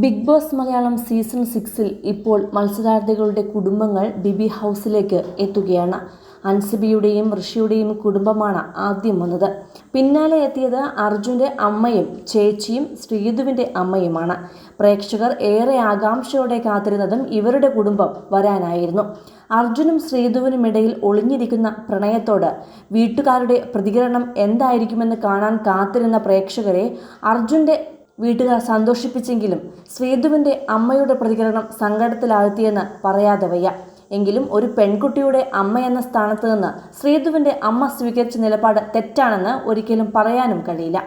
Big boss Malayalam season സിക്സിൽ ഇപ്പോൾ മത്സരാർത്ഥികളുടെ കുടുംബങ്ങൾ ബിബി ഹൗസിലേക്ക് എത്തുകയാണ്. അൻസിബിയുടെയും ഋഷിയുടെയും കുടുംബമാണ് ആദ്യം വന്നത്. പിന്നാലെ എത്തിയത് അർജുന്റെ അമ്മയും ചേച്ചിയും ശ്രീധുവിന്റെ അമ്മയുമാണ്. പ്രേക്ഷകർ ഏറെ ആകാംക്ഷയോടെ കാത്തിരുന്നതും ഇവരുടെ കുടുംബം വരാനായിരുന്നു. അർജുനും ശ്രീധുവിനുമിടയിൽ ഒളിഞ്ഞിരിക്കുന്ന പ്രണയത്തോട് വീട്ടുകാരുടെ പ്രതികരണം എന്തായിരിക്കുമെന്ന് കാണാൻ കാത്തിരുന്ന പ്രേക്ഷകരെ അർജുന്റെ വീട്ടുകാർ സന്തോഷിപ്പിച്ചെങ്കിലും ശ്രീധുവിന്റെ അമ്മയുടെ പ്രതികരണം സങ്കടത്തിലാഴ്ത്തിയെന്ന് പറയാതെ വയ്യ. എങ്കിലും ഒരു പെൺകുട്ടിയുടെ അമ്മ എന്ന സ്ഥാനത്ത് നിന്ന് ശ്രീധുവിന്റെ അമ്മ സ്വീകരിച്ച നിലപാട് തെറ്റാണെന്ന് ഒരിക്കലും പറയാനും കഴിയില്ല.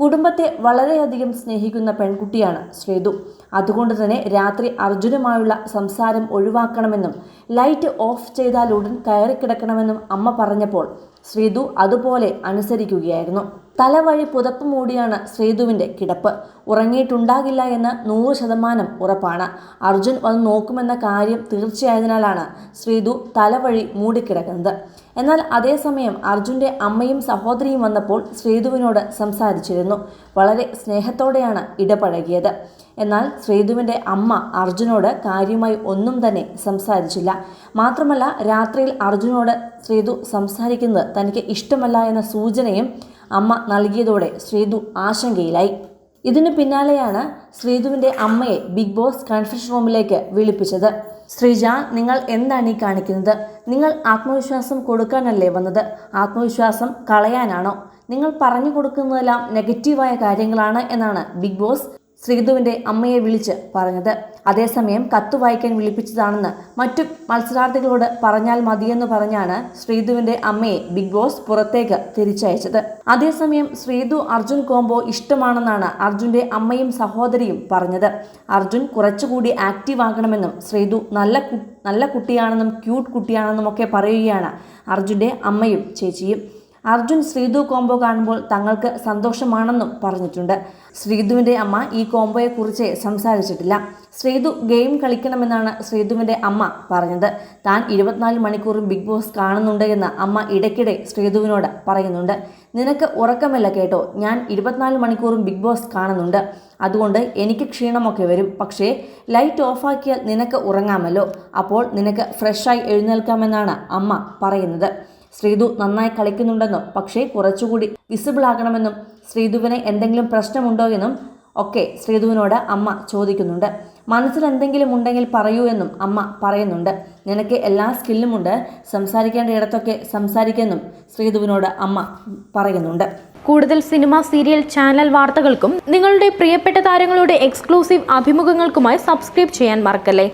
കുടുംബത്തെ വളരെയധികം സ്നേഹിക്കുന്ന പെൺകുട്ടിയാണ് ശ്രീധു. അതുകൊണ്ട് തന്നെ രാത്രി അർജുനുമായുള്ള സംസാരം ഒഴിവാക്കണമെന്നും ലൈറ്റ് ഓഫ് ചെയ്താൽ ഉടൻ കയറിക്കിടക്കണമെന്നും അമ്മ പറഞ്ഞപ്പോൾ ശ്രീധു അതുപോലെ അനുസരിക്കുകയായിരുന്നു. തലവഴി പുതപ്പ് മൂടിയാണ് ശ്രീതുവിന്റെ കിടപ്പ്. ഉറങ്ങിയിട്ടുണ്ടാകില്ല എന്ന് നൂറ് ശതമാനം ഉറപ്പാണ്. അർജുൻ വന്ന് നോക്കുമെന്ന കാര്യം തീർച്ചയായതിനാലാണ് ശ്രീതു തലവഴി മൂടിക്കിടക്കുന്നത്. എന്നാൽ അതേസമയം അർജുന്റെ അമ്മയും സഹോദരിയും വന്നപ്പോൾ ശ്രീതുവിനോട് സംസാരിച്ചിരുന്നു. വളരെ സ്നേഹത്തോടെയാണ് ഇടപഴകിയത്. എന്നാൽ ശ്രീതുവിന്റെ അമ്മ അർജുനോട് കാര്യമായി ഒന്നും തന്നെ സംസാരിച്ചില്ല. മാത്രമല്ല രാത്രിയിൽ അർജുനോട് ശ്രീധു സംസാരിക്കുന്നത് തനിക്ക് ഇഷ്ടമല്ല എന്ന സൂചനയും അമ്മ നൽകിയതോടെ ശ്രീതു ആശങ്കയിലായി. ഇതിനു പിന്നാലെയാണ് ശ്രീതുവിന്റെ അമ്മയെ ബിഗ് ബോസ് കൺഫ്യൂഷൻ റൂമിലേക്ക് വിളിപ്പിച്ചത്. ശ്രീജ നിങ്ങൾ എന്താണ് ഈ കാണിക്കുന്നത്? നിങ്ങൾ ആത്മവിശ്വാസം കൊടുക്കാനല്ലേ വന്നത്? ആത്മവിശ്വാസം കളയാനാണോ? നിങ്ങൾ പറഞ്ഞു കൊടുക്കുന്നതെല്ലാം നെഗറ്റീവായ കാര്യങ്ങളാണ് എന്നാണ് ബിഗ് ബോസ് ശ്രീധുവിന്റെ അമ്മയെ വിളിച്ച് പറഞ്ഞത്. അതേസമയം കത്ത് വായിക്കാൻ വിളിപ്പിച്ചതാണെന്ന് മറ്റു മത്സരാർത്ഥികളോട് പറഞ്ഞാൽ മതിയെന്ന് പറഞ്ഞാണ് ശ്രീധുവിന്റെ അമ്മയെ ബിഗ് ബോസ് പുറത്തേക്ക് തിരിച്ചയച്ചത്. അതേസമയം ശ്രീധു അർജുൻ കോംബോ ഇഷ്ടമാണെന്നാണ് അർജുന്റെ അമ്മയും സഹോദരിയും പറഞ്ഞത്. അർജുൻ കുറച്ചുകൂടി ആക്റ്റീവ് ആകണമെന്നും ശ്രീധു നല്ല നല്ല കുട്ടിയാണെന്നും ക്യൂട്ട് കുട്ടിയാണെന്നും ഒക്കെ പറയുകയാണ് അർജുന്റെ അമ്മയും ചേച്ചിയും. അർജുൻ ശ്രീതു കോംബോ കാണുമ്പോൾ തങ്ങൾക്ക് സന്തോഷമാണെന്നും പറഞ്ഞിട്ടുണ്ട്. ശ്രീതുവിന്റെ അമ്മ ഈ കോംബോയെക്കുറിച്ച് സംസാരിച്ചിട്ടില്ല. ശ്രീതു ഗെയിം കളിക്കണമെന്നാണ് ശ്രീതുവിന്റെ അമ്മ പറഞ്ഞത്. താൻ ഇരുപത്തിനാല് മണിക്കൂറും ബിഗ് ബോസ് കാണുന്നുണ്ട് എന്ന് അമ്മ ഇടയ്ക്കിടെ ശ്രീതുവിനോട് പറയുന്നുണ്ട്. നിനക്ക് ഉറക്കമില്ല കേട്ടോ. ഞാൻ ഇരുപത്തിനാല് മണിക്കൂറും ബിഗ് ബോസ് കാണുന്നുണ്ട്. അതുകൊണ്ട് എനിക്ക് ക്ഷീണമൊക്കെ വരും. പക്ഷേ ലൈറ്റ് ഓഫാക്കിയാൽ നിനക്ക് ഉറങ്ങാമല്ലോ. അപ്പോൾ നിനക്ക് ഫ്രഷായി എഴുന്നേൽക്കാമെന്നാണ് അമ്മ പറയുന്നത്. ശ്രീധു നന്നായി കളിക്കുന്നുണ്ടെന്നും പക്ഷേ കുറച്ചുകൂടി വിസിബിൾ ആകണമെന്നും ശ്രീതുവിന് എന്തെങ്കിലും പ്രശ്നമുണ്ടോ എന്നും ഒക്കെ ശ്രീധുവിനോട് അമ്മ ചോദിക്കുന്നുണ്ട്. മനസ്സിൽ എന്തെങ്കിലും ഉണ്ടെങ്കിൽ പറയൂ എന്നും അമ്മ പറയുന്നുണ്ട്. നിനക്ക് എല്ലാ സ്കില്ലുമുണ്ട് സംസാരിക്കേണ്ട ഇടത്തൊക്കെ സംസാരിക്കെന്നും ശ്രീധുവിനോട് അമ്മ പറയുന്നുണ്ട്. കൂടുതൽ സിനിമ സീരിയൽ ചാനൽ വാർത്തകൾക്കും നിങ്ങളുടെ പ്രിയപ്പെട്ട താരങ്ങളുടെ എക്സ്ക്ലൂസീവ് അഭിമുഖങ്ങൾക്കുമായി സബ്സ്ക്രൈബ് ചെയ്യാൻ മറക്കല്ലേ?